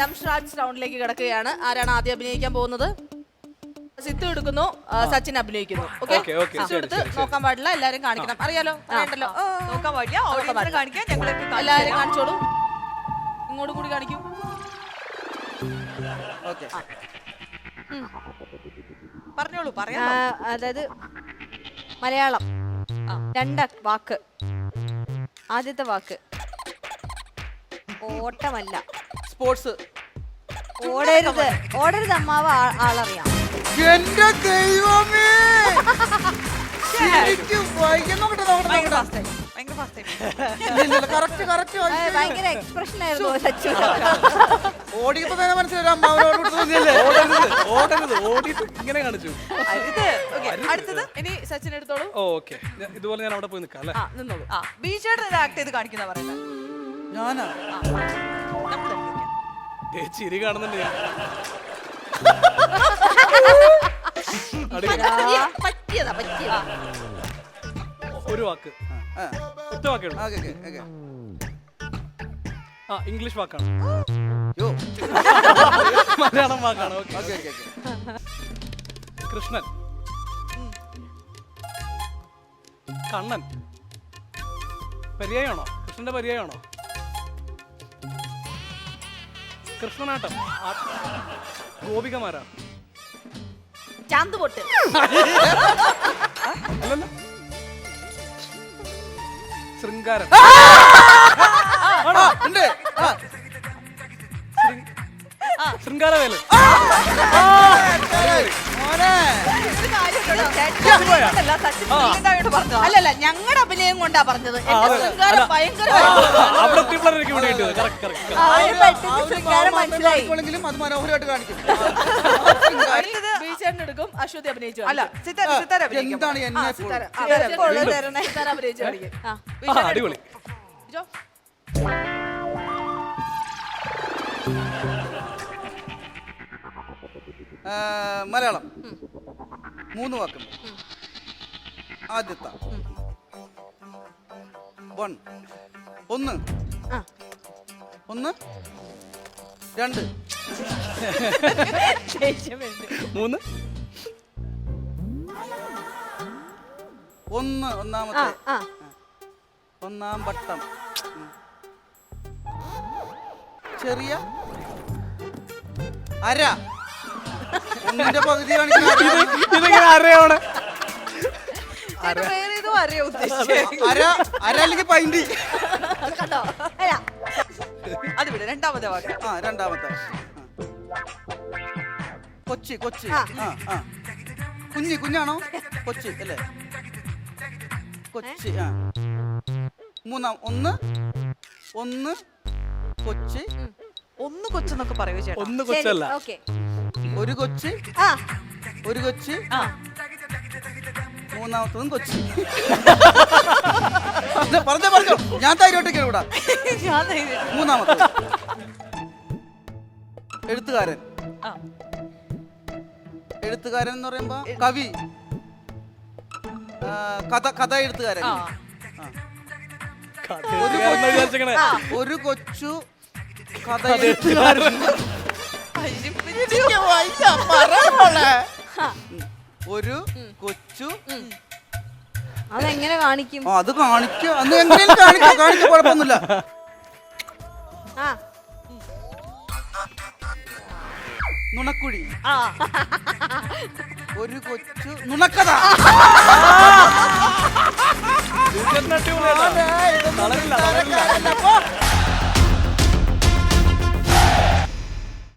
ഡംഷാർട്സ് റൗണ്ടിലേക്ക് കിടക്കുകയാണ്. ആരാണ് ആദ്യം അഭിനയിക്കാൻ പോകുന്നത്? സിത്തു എടുക്കുന്നു സച്ചിൻ അഭിനയിക്കുന്നു. ഓക്കെ? സിത്തു എടുത്ത്. നോക്കാൻ പാടില്ല എല്ലാരും കാണിക്കണം. അറിയാലോ? അറിയണ്ടല്ലോ നോക്കാൻ പാടില്ല. ഓഡിയൻസിനെ. കാണിക്കാൻ എല്ലാരും കാണിച്ചോളൂ. ഇങ്ങോട്ട് കൂടി കാണിക്കൂ. പറഞ്ഞോളൂ പറയാ. അതായത് മലയാളം. രണ്ട വാക്ക്. ആദ്യത്തെ വാക്ക്. ഓട്ടമല്ല. സ്പോർട്സ്. ഓടരുത്. ഓടരുത് അമ്മാവ് ആ- ആളറിയാം. എന്റെ ദൈവമേ! ശരിക്കും നോക്കട്ടെ നോക്കട്ടെ ഭയങ്കര നോക്കട്ടെ. ആ, ഭയങ്കര എക്സ്പ്രഷൻ ആയിരുന്നു സച്ചു ഓടിയപ്പോ തന്നെ മനസ്സിലായി അമ്മാവനോട് തോന്നിയല്ലേ? ഓടരുത് ഓടരുത് ഓടിയിട്ട് ഇങ്ങനെ കാണിച്ചു. അടുത്തത് ഇനി സച്ചിൻ എടുത്തോളൂ. ഓക്കെ ഇതുപോലെ ഞാൻ അവിടെ പോയി നിൽക്കാം അല്ലേ? ആ നിന്നോളൂ. ആ ബീച്ചേട്ടൻ ആക്ട് ചെയ്ത് കാണിക്കുന്ന പറയുന്നത്. ഞാനാ? ചിരി കാണുന്നുണ്ട് ഞാൻ. അടിപൊളി. പറ്റിയ- പറ്റിയതാ പറ്റിയതാ. ഒരു വാക്ക്. ആ. ഒറ്റ വാക്കേ ഉള്ളൂ. Okay, okay okay. ആ ഇംഗ്ലീഷ് വാക്കാണ്. യോ. മലയാളം വാക്കാണ് okay. Okay, okay okay. Krishnan. Kannan. പര്യായമാണോ? കൃഷ്ണന്റെ പര്യായമാണോ? കൃഷ്ണനാട്ടം. ആ- ഗോപികമാരാ? ചാന്ത് പൊട്ട് അല്ലല്ല. ശൃംഗാരം. ആ! ഉണ്ട്. ആ. അല്ലല്ല ഞങ്ങളുടെ അഭിനയം കൊണ്ടാ പറഞ്ഞത്. എന്റെ അതെ. മനോഹരമായിട്ട് കാണിക്കും. എടുക്കും അശ്വതി അഭിനയിച്ചു അല്ല സിത്താര സിത്താര അഭിനയിക്കാം. എന്താണ് മലയാളം. മൂന്ന് വാക്കുണ്ട്. ആദ്യത്തെ. വൺ. ഒന്ന്. ഒന്ന്. രണ്ട്. മൂന്ന്. ഒന്ന് ഒന്നാമത്തെ. ഒന്നാം വട്ടം. ചെറിയ അര. ഒന്നിന്റെ പകുതി കാണിക്കുന്ന അര. ഇതെങ്ങനെ അറിയാവണേ ചേട്ടൻ വേറെ ഏതോ അറിയാ ഉദ്ദേശിച്ചത്. അര അര അല്ലെങ്കിൽ പൈന്റ് കണ്ടോ? അല്ല. അത് വിട് രണ്ടാമത്തെ വാക്ക്. ആ രണ്ടാമത്തെ. കൊച്ചി കൊച്ചി. ആ. ആ ആ. കുഞ്ഞി കുഞ്ഞാണോ? കൊച്ചി അല്ലേ? കൊച്ചി ആ. മൂന്നാം ഒന്ന് ഒന്ന് കൊച്ചി. ഒന്ന് കൊച്ചെന്നൊക്കെ പറയൂ ചേട്ടാ? ഒന്ന് കൊച്ചല്ല. ഓക്കെ. ഒരു കൊച്ച് ആ. ഒരു കൊച്ച് ആ. മൂന്നാമത്തതും കൊച്ചി. പറഞ്ഞോ പറഞ്ഞോ. ഞാൻ തൈരോട്ട് ഇവിടെ ഞാൻ ധൈര്യം. മൂന്നാമത്തെ എഴുത്തുകാരൻ. ആ. എഴുത്തുകാരൻ എന്ന് പറയുമ്പോ കവി. ആ, കഥ കഥ എഴുത്തുകാരൻ. ആ. ഒരു കൊച്ചു കഥ എഴുത്തുകാരൻ. ഒരു കൊച്ചു. അതെങ്ങനെ കാണിക്കും? ആ, അത് കാണിക്കും. അന്ന് എങ്ങനെയും കാണിക്കാം. കാണിക്കാം കുഴപ്പമൊന്നുമില്ല. ആ. നുണക്കുഴി. ആ. ഒരു കൊച്ചു നുണക്കഥ. ഇതൊന്നും